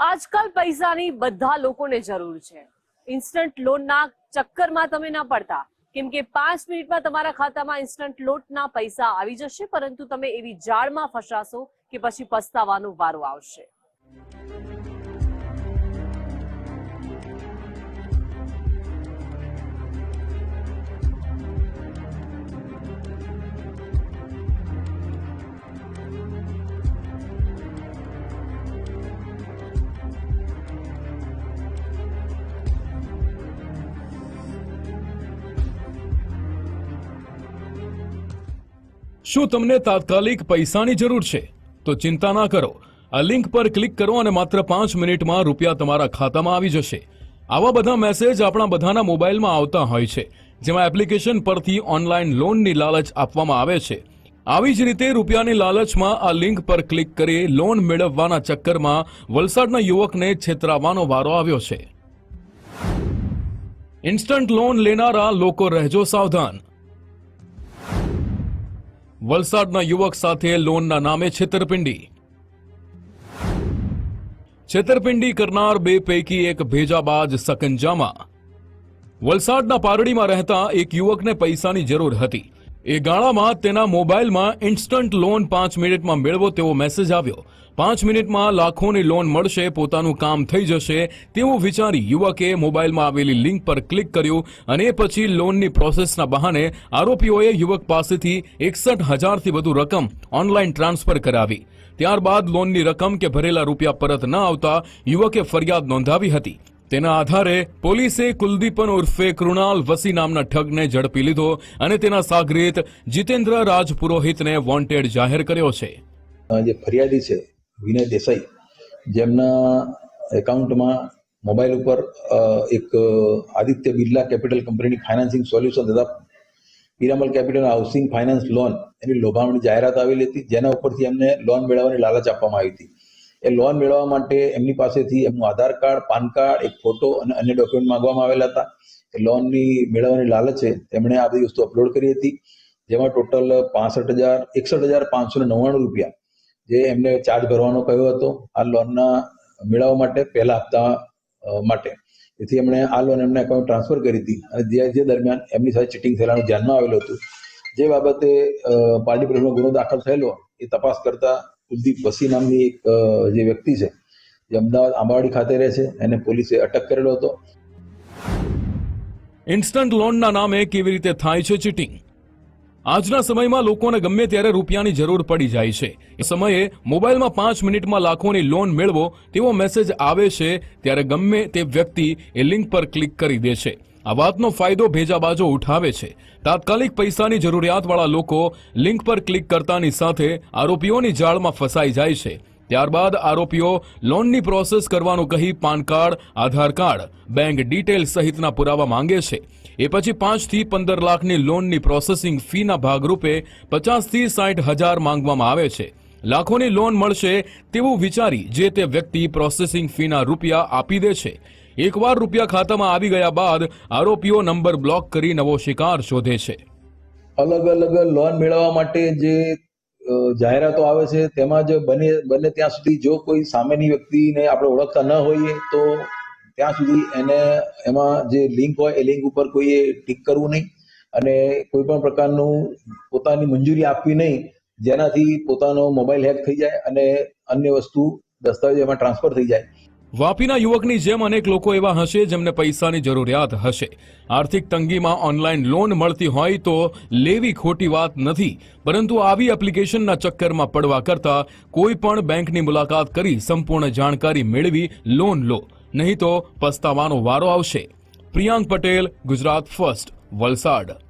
આજકાલ પૈસાની બધા લોકોને જરૂર છે. ઇન્સ્ટન્ટ લોનના ચક્કરમાં તમે ના પડતા. કેમ કે પાંચ મિનિટમાં તમારા ખાતામાં ઇન્સ્ટન્ટ લોનના પૈસા આવી જશે, પરંતુ તમે એવી જાળમાં ફસાશો કે પછી પસ્તાવાનો વારો આવશે. શું તમને તાત્કાલિક પૈસાની જરૂર છે? તો ચિંતા ના કરો. આ લિંક પર ક્લિક કરો અને માત્ર પાંચ મિનિટમાં રૂપિયા તમારા ખાતામાં આવી જશે. આવા બધા મેસેજ આપણા બધાના મોબાઈલમાં આવતા હોય છે, જેમાં એપ્લિકેશન પરથી ઓનલાઈન લોનની લાલચ આપવામાં આવે છે. આવી જ રીતે રૂપિયાની લાલચમાં આ લિંક પર ક્લિક કરી લોન મેળવવાના ચક્કરમાં વલસાડના યુવકને છેતરાવાનો વારો આવ્યો છે. ઇન્સ્ટન્ટ લોન લેનારા લોકો રહેજો સાવધાન. વલસાડના યુવક સાથે લોનના નામે છેતરપિંડી. છેતરપિંડી કરનાર બે પૈકી એક ભેજાબાજ સકંજામાં. વલસાડના પારડીમાં રહેતા એક યુવકને પૈસાની જરૂર હતી. એ ગાળામાં તેના મોબાઈલમાં ઇન્સ્ટન્ટ લોન પાંચ મિનિટમાં મેળવો તેવો મેસેજ આવ્યો. પાંચ મિનિટમાં લાખોની લોન મળશે, પોતાનું કામ થઈ જશે, તેવું વિચારી યુવકે મોબાઈલમાં આવેલી લિંક પર ક્લિક કર્યું અને પછી લોનની પ્રોસેસના બહાને આરોપીઓએ યુવક પાસેથી એકસઠ હજારથી વધુ રકમ ઓનલાઈન ટ્રાન્સફર કરાવી. ત્યારબાદ લોનની રકમ કે ભરેલા રૂપિયા પરત ન આવતા યુવકે ફરિયાદ નોંધાવી હતી. તેના આધારે પોલીસે કુલદીપન ઉર્ફે કૃણાલ વસી નામના ઠગને ઝડપી લીધો અને તેના સાગરીત જીતેન્દ્ર રાજપુરોહિતને વોન્ટેડ જાહેર કર્યો છે. જે ફરિયાદી છે વિનય દેસાઈ, જેમના એકાઉન્ટમાં મોબાઈલ ઉપર એક આદિત્ય બિરલા કેપિટલ કંપનીની ફાઇનાન્સિંગ સોલ્યુશન તથા Piramal capital housing finance loan એની લોભામણી જાહેરાત આવેલી હતી, જેના ઉપરથી એમને લોન મેળવવાની લાલચ આપવામાં આવી હતી. એ લોન મેળવવા માટે એમની પાસેથી એમનું આધાર કાર્ડ, પાન કાર્ડ, એક ફોટો અને અન્ય ડોક્યુમેન્ટ માંગવામાં આવેલા હતા. એ લોનની મેળવવાની લાલચે તેમણે આ બધી વસ્તુ અપલોડ કરી હતી, જેમાં ટોટલ પાસઠ હજાર, એકસઠ હજાર પાંચસો નવ્વાણું રૂપિયા જે એમને ચાર્જ ભરવાનો કહ્યો હતો, આ લોનના મેળવવા માટે પહેલા હપ્તા માટે. તેથી એમણે આ લોન એમને એકાઉન્ટ ટ્રાન્સફર કરી હતી. અને જે જે દરમિયાન એમની સાથે ચીટિંગ થયેલાનું ધ્યાનમાં આવેલું હતું. જે બાબતે પાર્ટી પ્રેમનો ગુનો દાખલ થયેલો, એ તપાસ કરતા કુલદીપ વસી નામની એક જે વ્યક્તિ છે, જે અમદાવાદ આંબાવાડી ખાતે રહે છે, એને પોલીસે અટક કરેલો હતો. ઇન્સ્ટન્ટ લોનના નામે કેવી રીતે થાય છે ચીટિંગ આજના સમયમાં લોકોને ગમે ત્યારે રૂપિયાની જરૂર પડી જાય છે. એ સમયે મોબાઈલમાં પાંચ મિનિટમાં લાખોની લોન મેળવો તેવો મેસેજ આવે છે ત્યારે ગમે તે વ્યક્તિ એ લિંક પર ક્લિક કરી દે છે. આ વાતનો ફાયદો ભેજાબાજો ઉઠાવે છે. તાત્કાલિક પૈસાની જરૂરિયાતવાળા લોકો લિંક પર ક્લિક કરતાની સાથે આરોપીઓની જાળમાં ફસાઈ જાય છે. ત્યારબાદ આરોપીઓ લોનની પ્રોસેસ કરવાનું કહી PAN card, Aadhaar card bank detail સહિતના પુરાવા માંગે છે. એ પછી પાંચથી પંદર લાખની લોનની પ્રોસેસિંગ ફીના ભાગરૂપે પચાસથી સાઠ હજાર માંગવામાં આવે છે. લાખોની લોન મળશે તેવું વિચારી જે તે વ્યક્તિ પ્રોસેસિંગ ફીના રૂપિયા આપી દે છે. એકવાર રૂપિયા ખાતામાં આવી ગયા બાદ આરોપીઓ નંબર બ્લોક કરી નવો શિકાર શોધે છે. અલગ અલગ લોન મેળવવા માટે જે જાહેરાતો આવે છે, તેમાં જ બને બને ત્યાં સુધી જો કોઈ સામેની વ્યક્તિને આપણે ઓળખતા ન હોઈએ, તો ત્યાં સુધી એને એમાં જે લિંક હોય, એ લિંક ઉપર કોઈએ ટિક કરવું નહીં. અને કોઈ પણ પ્રકારનું પોતાની મંજૂરી આપવી નહીં, જેનાથી પોતાનો મોબાઈલ હેક થઈ જાય અને અન્ય વસ્તુ દસ્તાવેજ એમાં ટ્રાન્સફર થઈ જાય. વાપીના યુવકની જેમ અનેક લોકો એવા હશે જેમને પૈસાની જરૂરિયાત હશે. આર્થિક તંગીમાં ઓનલાઈન લોન મળતી હોય તો લેવી ખોટી વાત નથી. પરંતુ આવી એપ્લિકેશનના ચક્કરમાં પડવા કરતા કોઈ પણ બેંકની મુલાકાત કરી સંપૂર્ણ જાણકારી મેળવી લોન લો. નહીં તો પસ્તાવાનો વારો આવશે. પ્રિયાંક પટેલ, ગુજરાત ફર્સ્ટ, વલસાડ.